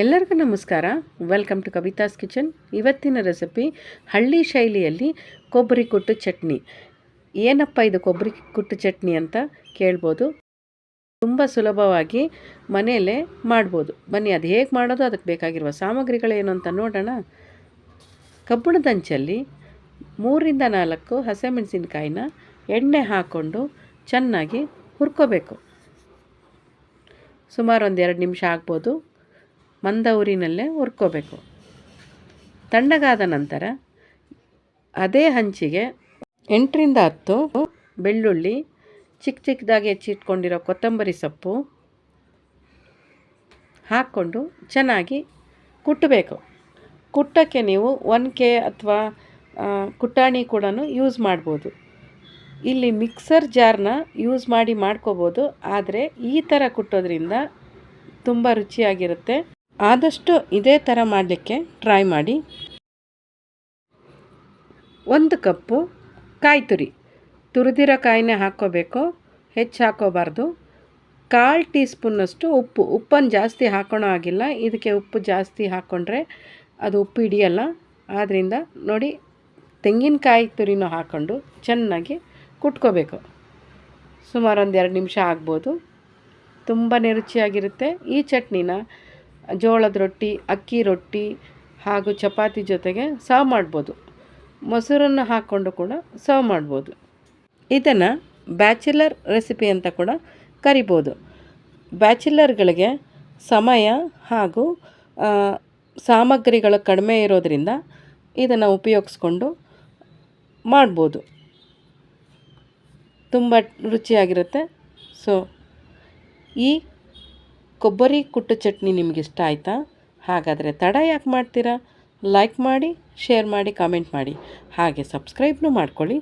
ಎಲ್ಲರಿಗೂ ನಮಸ್ಕಾರ. Welcome to Kavitha's kitchen ಇವತ್ತಿನ ರೆಸಿಪಿ ಹಳ್ಳಿ ಶೈಲಿಯಲ್ಲಿ ಕೊಬ್ಬರಿ ಕುಟ್ಟು ಚಟ್ನಿ. ಏನಪ್ಪ ಇದು ಕೊಬ್ಬರಿ ಕುಟ್ಟು ಚಟ್ನಿ ಅಂತ ಕೇಳ್ಬೋದು. ತುಂಬ ಸುಲಭವಾಗಿ ಮನೆಯಲ್ಲೇ ಮಾಡ್ಬೋದು. ಬನ್ನಿ, ಅದು ಹೇಗೆ ಮಾಡೋದು, ಅದಕ್ಕೆ ಬೇಕಾಗಿರುವ ಸಾಮಗ್ರಿಗಳೇನು ಅಂತ ನೋಡೋಣ. ಕಬ್ಬಿಣದಂಚಲ್ಲಿ ಮೂರಿಂದ ನಾಲ್ಕು ಹಸಿಮೆಣಸಿನ್ಕಾಯಿನ ಎಣ್ಣೆ ಹಾಕ್ಕೊಂಡು ಚೆನ್ನಾಗಿ ಹುರ್ಕೋಬೇಕು. ಸುಮಾರು ಒಂದು ಎರಡು ನಿಮಿಷ ಆಗ್ಬೋದು. ಮಂದ ಊರಿನಲ್ಲೇ ಹುರ್ಕೋಬೇಕು. ತಣ್ಣಗಾದ ನಂತರ ಅದೇ ಹಂಚಿಗೆ ಎಂಟರಿಂದ ಹತ್ತು ಬೆಳ್ಳುಳ್ಳಿ ಚಿಕ್ಕ ಚಿಕ್ಕದಾಗಿ ಹೆಚ್ಚಿಟ್ಕೊಂಡಿರೋ ಕೊತ್ತಂಬರಿ ಸೊಪ್ಪು ಹಾಕ್ಕೊಂಡು ಚೆನ್ನಾಗಿ ಕುಟ್ಟಬೇಕು. ಕುಟ್ಟಕ್ಕೆ ನೀವು ಒನ್ ಕೆ ಅಥವಾ ಕುಟ್ಟಾಣಿ ಕೂಡ ಯೂಸ್ ಮಾಡ್ಬೋದು. ಇಲ್ಲಿ ಮಿಕ್ಸರ್ ಜಾರ್ನ ಯೂಸ್ ಮಾಡಿ ಮಾಡ್ಕೋಬೋದು, ಆದರೆ ಈ ಥರ ಕುಟ್ಟೋದ್ರಿಂದ ತುಂಬ ರುಚಿಯಾಗಿರುತ್ತೆ. ಆದಷ್ಟು ಇದೇ ಥರ ಮಾಡಲಿಕ್ಕೆ ಟ್ರೈ ಮಾಡಿ. ಒಂದು ಕಪ್ಪು ಕಾಯಿ ತುರಿ. ತುರಿದಿರೋ ಕಾಯಿನೇ ಹಾಕ್ಕೋಬೇಕು, ಹೆಚ್ಚು ಹಾಕೋಬಾರ್ದು ಕಾಲು ಟೀ ಸ್ಪೂನ್ನಷ್ಟು ಉಪ್ಪು, ಉಪ್ಪನ್ನು ಜಾಸ್ತಿ ಹಾಕೋಣ ಆಗಿಲ್ಲ ಇದಕ್ಕೆ ಉಪ್ಪು ಜಾಸ್ತಿ ಹಾಕ್ಕೊಂಡ್ರೆ ಅದು ಉಪ್ಪು ಹಿಡಿಯಲ್ಲ. ಆದ್ದರಿಂದ ನೋಡಿ, ತೆಂಗಿನಕಾಯಿ ತುರಿನೂ ಹಾಕ್ಕೊಂಡು ಚೆನ್ನಾಗಿ ಕುಟ್ಕೋಬೇಕು. ಸುಮಾರು ಒಂದು ಎರಡು ನಿಮಿಷ ಆಗ್ಬೋದು. ತುಂಬಾ ರುಚಿಯಾಗಿರುತ್ತೆ. ಈ ಚಟ್ನಿನ ಜೋಳದ ರೊಟ್ಟಿ, ಅಕ್ಕಿ ರೊಟ್ಟಿ ಹಾಗೂ ಚಪಾತಿ ಜೊತೆಗೆ ಸರ್ವ್ ಮಾಡ್ಬೋದು. ಮೊಸರನ್ನು ಹಾಕ್ಕೊಂಡು ಕೂಡ ಸರ್ವ್ ಮಾಡ್ಬೋದು. ಇದನ್ನು ಬ್ಯಾಚುಲರ್ ರೆಸಿಪಿ ಅಂತ ಕೂಡ ಕರಿಬೋದು. ಬ್ಯಾಚುಲರ್ಗಳಿಗೆ ಸಮಯ ಹಾಗೂ ಸಾಮಗ್ರಿಗಳು ಕಡಿಮೆ ಇರೋದರಿಂದ ಇದನ್ನು ಉಪಯೋಗಿಸ್ಕೊಂಡು ಮಾಡ್ಬೋದು. ತುಂಬ ರುಚಿಯಾಗಿರುತ್ತೆ. ಸೊ ಈ ಕೊಬ್ಬರಿ ಕುಟ್ಟು ಚಟ್ನಿ ನಿಮ್ಗೆ ಇಷ್ಟ ಆಯಿತಾ? ಹಾಗಾದರೆ ತಡ ಯಾಕೆ ಮಾಡ್ತೀರಾ? ಲೈಕ್ ಮಾಡಿ ಶೇರ್ ಮಾಡಿ ಕಾಮೆಂಟ್ ಮಾಡಿ. ಹಾಗೆ ಸಬ್ಸ್ಕ್ರೈಬ್ನೂ ಮಾಡ್ಕೊಳ್ಳಿ.